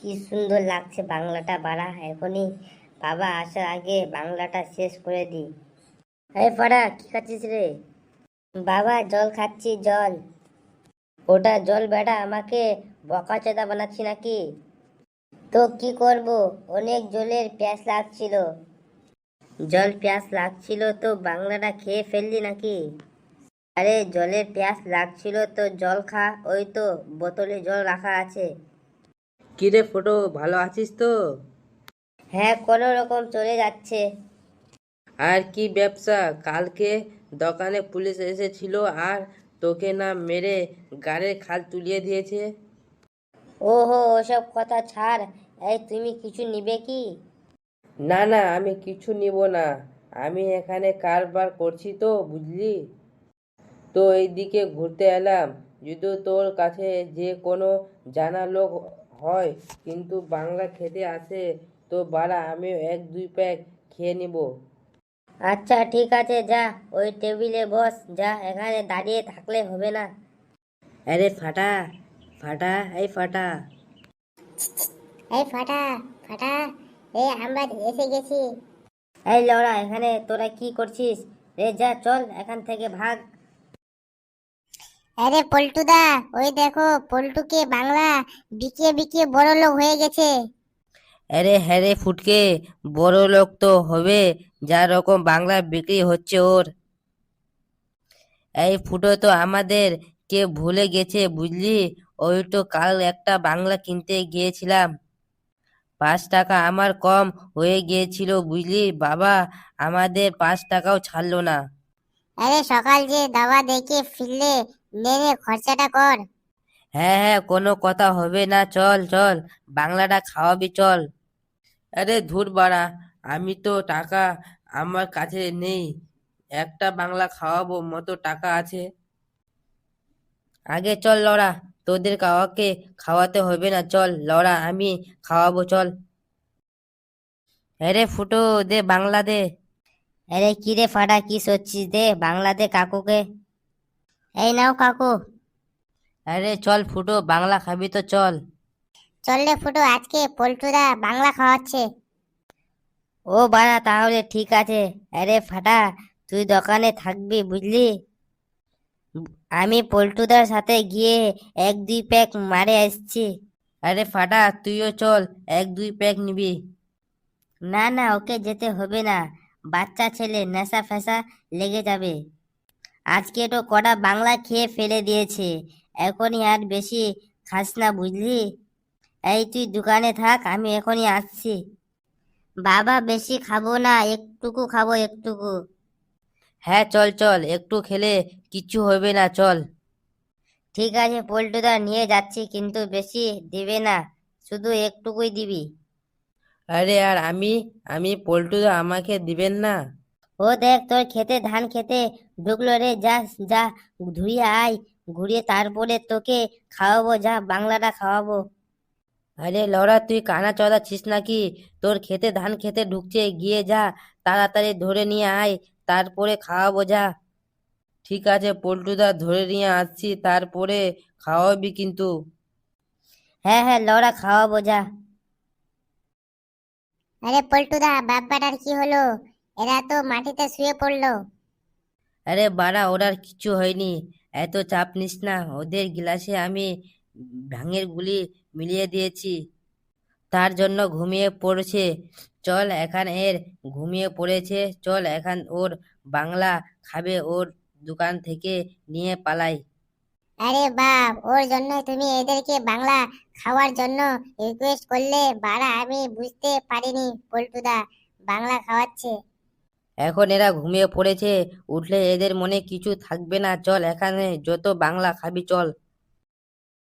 কি সুন্দর লাগছে বাংলাটা বাড়া। এখনই বাবা আসার আগে বাংলাটা শেষ করে দি। এই পাড়া কি খাচ্ছিস রে? বাবা, জল খাচ্ছি, জল। ওটা জল বেটা, আমাকে বকা বকাচোদা বানাচ্ছি নাকি? তো কি করব? অনেক জলের প্যাস লাগছিল। জল প্যাস লাগছিল তো বাংলাটা খেয়ে ফেললি নাকি? আরে, জলের প্যাস লাগছিল তো জল খা, ওই তো বোতলে জল রাখা আছে। কিরে ফটো ভালো আছিস তো? হ্যাঁ কোনো রকম চলে যাচ্ছে। আর কি ব্যবসা? কালকে দোকানে পুলিশ এসেছিল আর তোকে না মেরে গাড়ির খাল তুলিয়ে দিয়েছে। ওহো ওসব কথা ছাড়। এই তুমি কিছু নিবে কি? না না আমি কিছু নিব না। আমি এখানে কারবার করছি তো বুঝলি? তো এইদিকে ঘুরতে এলাম। যদি তোর কাছে যে কোনো জানা লোক হয় কিন্তু বাংলা খেতে আসে তো বাড়া আমিও এক দুই প্যাক খেয়ে নিব। আচ্ছা ঠিক আছে যা ওই টেবিলে বস যা এখানে দাঁড়িয়ে থাকলে হবে না। আরে ফাটা ফাটা এই ফাটা। এই ফাটা ফাটা এই আমরা এসে গেছি। এই লড়া এখানে তোরা কি করছিস? রে যা চল এখান থেকে ভাগ। আরে পল্টুদা ওই দেখো পল্টুকে বাংলা বিকিয়ে বিকিয়ে বড় লোক হয়ে গেছে। আরে হ্যাঁ রে ফুটকে বড় লোক তো হবে যা রকম বাংলা বিক্রি হচ্ছে ওর। এই ফুটো তো আমাদের কে ভুলে গেছে বুঝলি? ওই তো কাল একটা বাংলা কিনতে গিয়েছিলাম। পাঁচ টাকা আমার কম হয়ে গিয়েছিল বুঝলি? বাবা আমাদের পাঁচ টাকাও ছাড়লো না। আরে সকাল যে দাওয়া দেখে ফিরলে নে নে খরচাটা কর। হ্যাঁ হ্যাঁ কোনো কথা হবে না চল চল বাংলাটা খাওয়াবি চল। আরে ধুর বাড়া আমি তো টাকা আমার কাছে নেই একটা বাংলা খাওয়াবো মতো টাকা আছে। আগে চল লড়া তোদের কাউকে খাওয়াতে হবে না চল লড়া আমি খাওয়াবো চল। আরে ফুটো দে বাংলা দে। আরে কি রে ফাটা কি সচ্ছিস দে বাংলাতে কাকুকে। এই নাও কাকু। আরে চল ফুটো বাংলা খাবি তো চল। চল রে ফুটো আজকে পল্টুদা বাংলা খাওয়াচ্ছে। ও বাড়া তাহলে ঠিক আছে। আরে ফাটা তুই দোকানে থাকবি বুঝলি? আমি পল্টুদার সাথে গিয়ে এক দুই প্যাক মারে আসছি। আরে ফাটা তুইও চল এক দুই প্যাক নিবি। না না ওকে যেতে হবে না। বাচ্চা ছেলে নেশা ফেসা লেগে যাবে। আজকে তো কটা বাংলা খেয়ে ফেলে দিয়েছে। এখনই আর বেশি খাস না বুঝলি? এই তুই দোকানে থাক আমি এখনই আসছি। বাবা বেশি খাব না একটুকু খাব একটুকু। হ্যাঁ চল চল একটু খেলে কিচ্ছু হবে না চল। ঠিক আছে পল্টুদা নিয়ে যাচ্ছি কিন্তু বেশি দিবে না শুধু একটুকুই দিবি। আরে আর আমি আমি পল্টু আমাকে দিবেন না? ও দেখ তোর খেতে ধান খেতে ঢুকলো রে যা যা ধুয়ে আয় ঘুরিয়ে তারপরে তোকে খাওয়াবো যা বাংলাটা খাওয়াবো। আরে লড়া তুই কানা চড়া ছিস নাকি? তোর খেতে ধান খেতে ঢুকছে গিয়ে যা তাড়াতাড়ি ধরে নিয়ে আয় তারপরে খাওয়াবো যা। ঠিক আছে পল্টুদা ধরে নিয়ে আসছি তারপরে খাওয়াবি কিন্তু। হ্যাঁ হ্যাঁ লড়া খাওয়াবো যা। আরে পল্টুদা বাপ্পাটার কি হলো? এরা তো মাটিতে শুয়ে পড়ল। আরে বাড়া ওরার কিচ্ছু হয়নি। এত চাপ নিস না ওদের গ্লাসে আমি ভাঙের গুলি মিলিয়ে দিয়েছি। তার জন্য ঘুমিয়ে পড়েছে। চল এখান এর ঘুমিয়ে পড়েছে। চল এখান ওর বাংলা খাবে ওর দোকান থেকে নিয়ে পালাই। আরে বাপ ওর জন্য তুমি এদেরকে বাংলা খাওয়ার জন্য রিকোয়েস্ট করলে বাড়া আমি বুঝতে পারিনি পল্টুদা। বাংলা খাওয়াচ্ছে। এখন এরা ঘুমিয়ে পড়েছে। উঠলে এদের মনে কিছু থাকবে না। চল এখানে যত বাংলা খাবি, চল।